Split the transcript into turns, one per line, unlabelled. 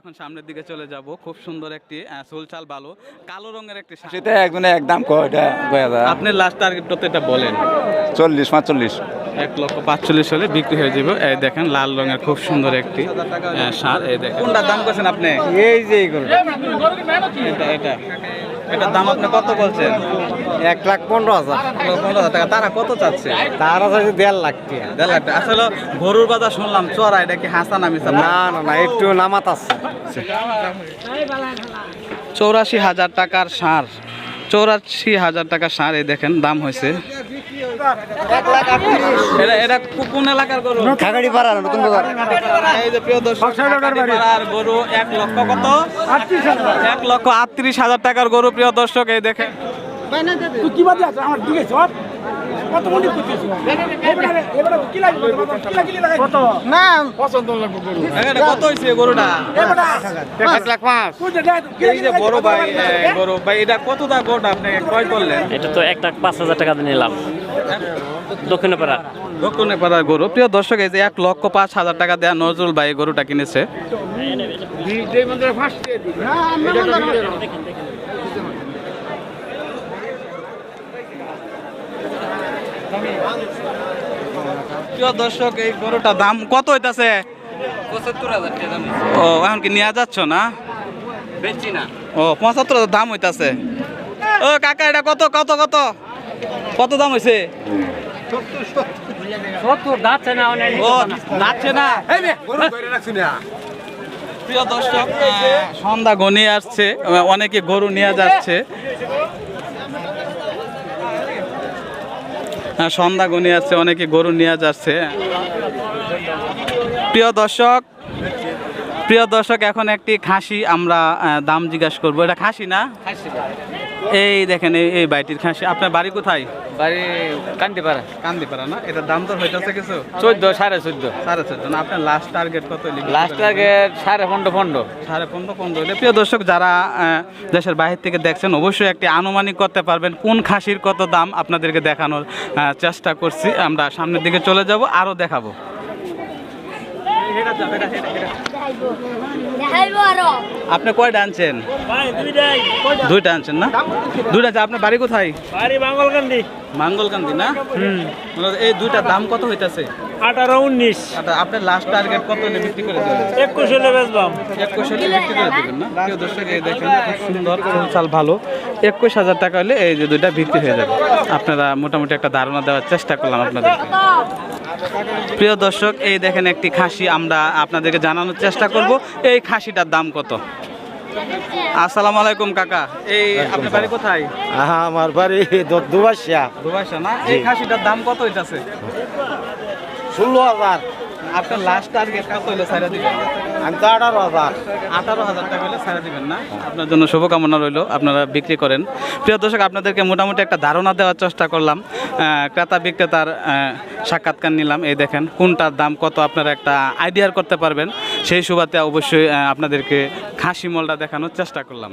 এখন সামনের দিকে চলে যাব। খুব সুন্দর একটি সোলচাল ভালো কালো রঙের একটি।
সেটা একজনে একদম কয় এটা কয় হাজার
আপনি লাস্ট টার্গেট তো এটা বলেন?
চল্লিশ পাঁচচল্লিশ।
এক লক্ষ পাঁচচল্লিশ হলে বিক্রি হয়ে যাবে। এই দেখেন লাল রঙের খুব সুন্দর একটি ষাঁড় এই দেখেন। কোনটার দাম করছেন আপনি?
এই যে
এটা এটা। এটার দাম আপনি কত বলছেন?
এক লাখ পনেরো হাজার।
পনেরো হাজার টাকা। তারা কত চাচ্ছে?
তার আছে দেড় লাখ টাকা।
দেড় লাখ টাকা। আসলে গরুর বাজার শুনলাম চড়া এটা কি হাসান আমি
না না না একটু নামাত আছে।
চৌরাশি হাজার টাকার সার। চৌরাশি হাজার টাকার সার এই দেখেন দাম হয়েছে। এটা এটা কোন এলাকার গরু?
নতুন
এই যে প্রিয় দর্শক গরু এক লক্ষ কত? এক লক্ষ আটত্রিশ হাজার টাকার গরু প্রিয় দর্শক এই দেখেন।
কি বাদে আছে আমার দিকে সব কত মন্ডি করতেছিস এবারে এবারে কি লাগবে? কি লাগি লাগাই কত
না
এখানে কত হয়েছে গরুটা?
এবারে
এক লাখ পাঁচ।
তুই যে
এই যে বড় ভাই এ, ভাই এটা কত দা গরুটা? আপনি ক্রয় করলেন?
এটা তো এক লাখ পাঁচ হাজার টাকা দিয়ে নিলাম। দক্ষিণ পাড়া।
দক্ষিণে পাড়ার গরু। প্রিয় দর্শক এই যে এক লক্ষ পাঁচ হাজার টাকা দেয়া নজরুল ভাই গরুটা কিনেছে। প্রিয় দর্শক এই গরুটা দাম কত হইতাছে? ও এখন কি নিয়ে যাচ্ছ না? ও পঁচাত্তর হাজার দাম হইতাছে। ও কাকা এটা কত কত কত? কত দাম হয়েছে প্রিয় দর্শক সন্ধ্যা গনিয়ে আসছে অনেকে গরু নিয়ে যাচ্ছে। সন্ধ্যা গুনিয়ে আসছে, অনেকে গরু নিয়ে যাচ্ছে। প্রিয় দর্শক প্রিয় দর্শক, এখন একটি খাসি আমরা দাম জিজ্ঞাসা করব। এটা খাসি না? এই দেখেন এই বাড়িটির খাসি আপনার বাড়ি কোথায়?
বাড়ি কান্দি পাড়া
কান্দিপাড়া না? এটা দাম তো হইতেছে কিছু?
চোদ্দ সাড়ে চোদ্দ।
সাড়ে চোদ্দ না? আপনার লাস্ট টার্গেট কত
লাস্ট টার্গেট সাড়ে পনেরো পনেরো।
সাড়ে পনেরো পনেরো প্রিয় দর্শক যারা দেশের বাইরে থেকে দেখছেন অবশ্যই একটি আনুমানিক করতে পারবেন কোন খাসির কত দাম আপনাদেরকে দেখানোর চেষ্টা করছি। আমরা সামনের দিকে চলে যাব আরও দেখাবো। আপনি কয়টা আনছেন? দুইটা আনছেন না? দুইটা আছে আপনার বাড়ি কোথায়?
বাড়ি বাঙ্গলকান্দি
মাঙ্গলকান্দি না? মানে এই দুইটা দাম কত হইতাছে?
আঠারো উনিশ।
আচ্ছা, আপনার লাস্ট টার্গেট কত হলে বিক্রি করে দেবেন?
একুশ হলে বেচলাম।
একুশ হলে বিক্রি করে দেবেন না? প্রিয় দর্শক এই দেখেন খুব সুন্দর চাল ভালো। একুশ হাজার টাকা হলে এই যে দুইটা বিক্রি হয়ে যাবে। আপনারা মোটামুটি একটা ধারণা দেওয়ার চেষ্টা করলাম আপনাদের প্রিয় দর্শক এই দেখেন একটি খাসি আমরা আপনাদেরকে জানানোর চেষ্টা করব এই খাসিটার দাম কত? আসসালামু আলাইকুম কাকা এই আপনার বাড়ি কোথায়?
আমার বাড়ি দুবাসিয়া
দুবাইশা না? এই খাসিটার দাম কত হইতাছে?
ষোলো হাজার।
আপনার লাস্ট টার্গেট কত হলে ছাড়া দিবেন
আঠারো হাজার।
আঠারো হাজার টাকা হলে না। আপনার জন্য শুভকামনা রইল, আপনারা বিক্রি করেন। প্রিয় দর্শক, আপনাদেরকে মোটামুটি একটা ধারণা দেওয়ার চেষ্টা করলাম। ক্রেতা বিক্রেতার সাক্ষাৎকার নিলাম। এই দেখেন, কোনটার দাম কত আপনারা একটা আইডিয়ার করতে পারবেন। সেই সুবাদে অবশ্যই আপনাদেরকে খাসি মলটা দেখানোর চেষ্টা করলাম।